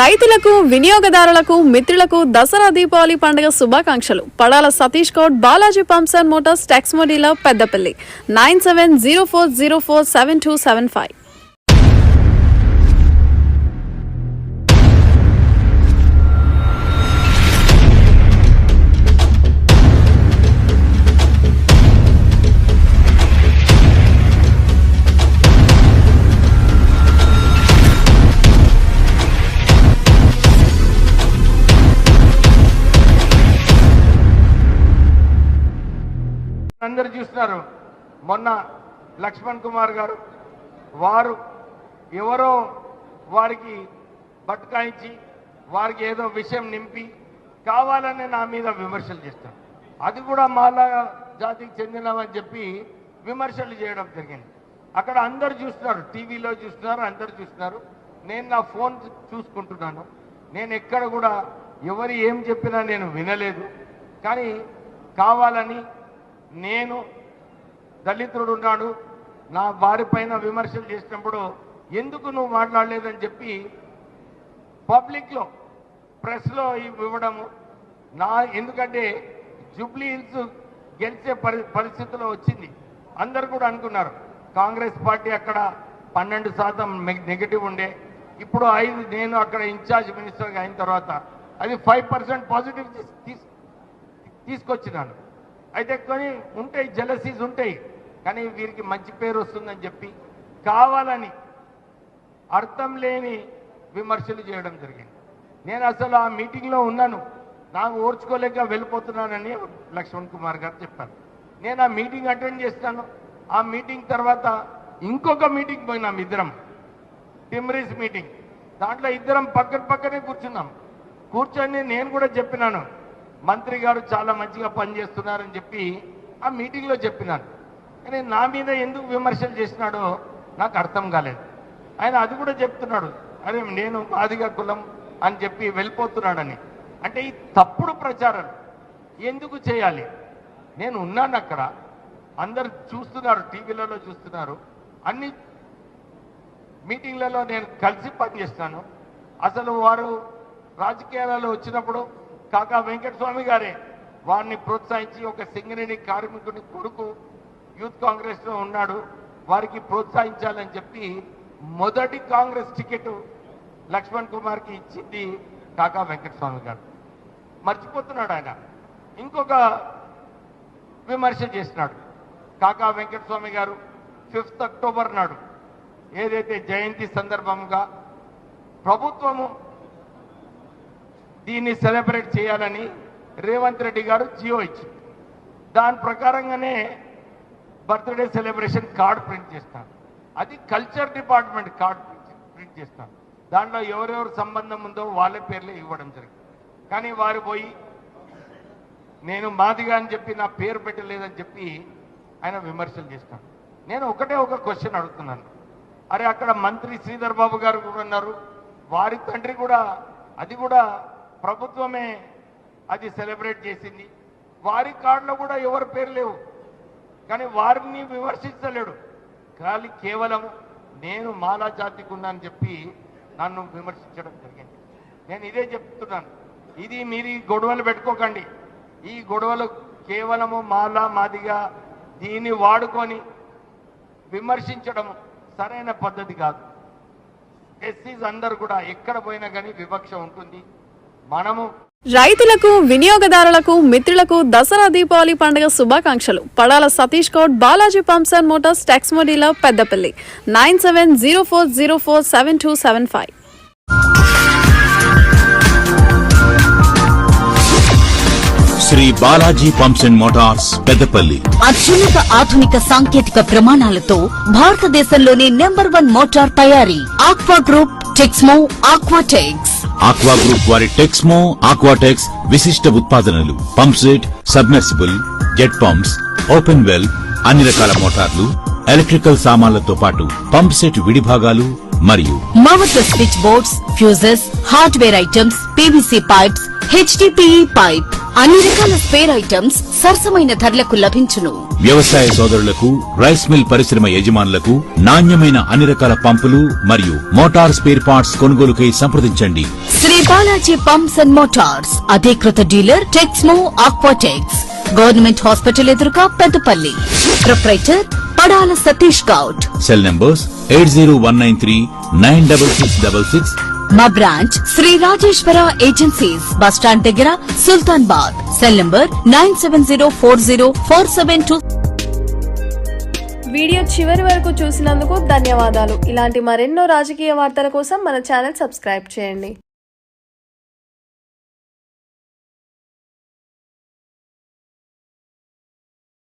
రైతులకు వినియోగదారులకు మిత్రులకు దసరా దీపావళి పండుగ శుభాకాంక్షలు. Padala Satish Goud Balaji pumps and motors టెక్స్మోడీలో Peddapalli. Nine seven zero four zero four seven two seven five. అందరు చూస్తున్నారు. మొన్న లక్ష్మణ్ కుమార్ గారు వారు ఎవరో వారికి బట్కాయించి వారికి ఏదో విషయం నింపి కావాలని నా మీద విమర్శలు చేస్తారు. అది కూడా మాలా జాతికి చెందినవని చెప్పి విమర్శలు చేయడం జరిగింది. అక్కడ అందరు చూస్తున్నారు టీవీలో చూస్తున్నారు అందరు చూస్తున్నారు. నేను నా ఫోన్ చూసుకుంటున్నాను. నేను ఎక్కడ కూడా ఎవరు ఏం చెప్పినా నేను వినలేదు. కానీ కావాలని నేను దళితుడు ఉన్నాడు. నా వారి పైన విమర్శలు చేసినప్పుడు ఎందుకు నువ్వు మాట్లాడలేదని చెప్పి పబ్లిక్లో ప్రెస్లో ఇవ్వడము నా ఎందుకంటే జూబ్లీ హిల్స్ గెలిచే పరి పరిస్థితిలో వచ్చింది. అందరు కూడా అనుకున్నారు కాంగ్రెస్ పార్టీ అక్కడ పన్నెండు శాతం నెగిటివ్ ఉండే. ఇప్పుడు ఐదు నేను అక్కడ ఇన్ఛార్జ్ మినిస్టర్గా అయిన తర్వాత అది ఫైవ్ పర్సెంట్ పాజిటివ్ తీసు తీసుకొచ్చినాను. అయితే కొన్ని ఉంటాయి జలసీస్ ఉంటాయి. కానీ వీరికి మంచి పేరు వస్తుందని చెప్పి కావాలని అర్థం లేని విమర్శలు చేయడం జరిగింది. నేను అసలు ఆ మీటింగ్లో ఉన్నాను. నాకు ఓర్చుకోలేక వెళ్ళిపోతున్నానని లక్ష్మణ్ కుమార్ గారు చెప్పారు. నేను ఆ మీటింగ్ అటెండ్ చేస్తాను. ఆ మీటింగ్ తర్వాత ఇంకొక మీటింగ్ పోయినాం ఇద్దరం. టిమ్రీస్ మీటింగ్. దాంట్లో ఇద్దరం పక్కన పక్కనే కూర్చున్నాం. కూర్చొని నేను కూడా చెప్పినాను. మంత్రి గారు చాలా మంచిగా పనిచేస్తున్నారని చెప్పి ఆ మీటింగ్లో చెప్పినాను. కానీ నా మీద ఎందుకు విమర్శలు చేసినాడో నాకు అర్థం కాలేదు. ఆయన అది కూడా చెప్తున్నాడు అరే నేను మాదిగా కులం అని చెప్పి వెళ్ళిపోతున్నాడని. అంటే ఈ తప్పుడు ప్రచారం ఎందుకు చేయాలి? నేను ఉన్నాను అక్కడ అందరు చూస్తున్నారు టీవీలలో చూస్తున్నారు. అన్ని మీటింగ్లలో నేను కలిసి పనిచేస్తాను అసలు వారు రాజకీయాలలో వచ్చినప్పుడు కాకా వెంకటస్వామి గారే వారిని ప్రోత్సహించి ఒక సింగరేణి కార్మికుని కొడుకు యూత్ కాంగ్రెస్లో ఉన్నాడు. వారికి ప్రోత్సహించాలని చెప్పి మొదటి కాంగ్రెస్ టికెట్ లక్ష్మణ్ కుమార్కి ఇచ్చింది కాకా వెంకటస్వామి గారు. మర్చిపోతున్నాడు ఆయన. ఇంకొక విమర్శ చేసినాడు కాకా వెంకటస్వామి గారు ఫిఫ్త్ అక్టోబర్ నాడు. ఏదైతే జయంతి సందర్భంగా ప్రభుత్వము దీన్ని సెలబ్రేట్ చేయాలని రేవంత్ రెడ్డి గారు జియో ఇచ్చింది. దాని ప్రకారంగానే బర్త్డే సెలబ్రేషన్ కార్డ్ ప్రింట్ చేస్తాను అది కల్చర్ డిపార్ట్మెంట్ కార్డ్ ప్రింట్ చేస్తాను దాంట్లో ఎవరెవరు సంబంధం ఉందో వాళ్ళ పేర్లే ఇవ్వడం జరిగింది. కానీ వారు పోయి నేను మాదిగా అని చెప్పి నా పేరు పెట్టలేదని చెప్పి ఆయన విమర్శలు చేస్తాను నేను ఒకటే ఒక క్వశ్చన్ అడుగుతున్నాను. అరే అక్కడ మంత్రి శ్రీధర్ బాబు గారు కూడా ఉన్నారు. వారి తండ్రి కూడా అది కూడా ప్రభుత్వమే అది సెలబ్రేట్ చేసింది. వారి కార్డులో కూడా ఎవరి పేరు లేవు. కానీ వారిని విమర్శించలేడు. కానీ కేవలం నేను మాలా జాతికి ఉన్నానని చెప్పి నన్ను విమర్శించడం జరిగింది. నేను ఇదే చెప్తున్నాను. ఇది మీరు గొడవలు పెట్టుకోకండి. ఈ గొడవలు కేవలము మాలా మాదిగా దీన్ని వాడుకొని విమర్శించడం సరైన పద్ధతి కాదు. ఎస్సీస్ అందరు కూడా ఎక్కడ పోయినా కానీ వివక్ష ఉంటుంది. మనము రైతులకు వినియోగదారులకు మిత్రులకు దసరా దీపావళి పండుగ శుభాకాంక్షలు. Padala Satish Goud Balaji pumps and motors tax dealer Peddapalli. Nine seven zero four zero four seven two seven five. Shri Balaji pumps and motors Peddapalli. అత్యున్నత ఆధునిక సాంకేతిక ప్రమాణాలతో భారతదేశంలోనే నెంబర్ వన్ మోటార్ తయారీ. Aqua group Texmo Aquatex aqua group వారి టెక్స్మో ఆక్వాటెక్స్ విశిష్ట ఉత్పాదనలు pumpset submersible jet pumps open well అన్ని రకాల మోటార్లు ఎలక్ట్రికల్ సామాన్లతో పాటు పంప్ సెట్ విడిభాగాలు మరియు మవత switch boards fuses hardware items PVC pipes HDPE pipe అన్ని రకాల స్పేర్ ఐటమ్స్ సరసమైన ధరలకు లభించును. వ్యవసాయ సోదరులకు రైస్ మిల్ పరిశ్రమ యజమానులకు నాణ్యమైన అన్ని రకాల పంపులు మరియు మోటార్ స్పేర్ పార్ట్స్ కొనుగోలుకై సంప్రదించండి. Shri Balaji pumps and motors అధికృత dealer Texmo Aquatex government hospital ఎదురుగా Peddapalli. Proprietor Padala Satish Goud. Cell numbers eight zero one nine three nine double six double six మా branch Shri Rajeshwara agencies bus stand దగ్గర Sultanabad cell number nine seven zero four zero four seven two. Video చివరి వరకు చూసినందుకు ధన్యవాదాలు. ఇలాంటి మరెన్నో రాజకీయ వార్తల కోసం మన ఛానల్ సబ్స్క్రైబ్ చేయండి.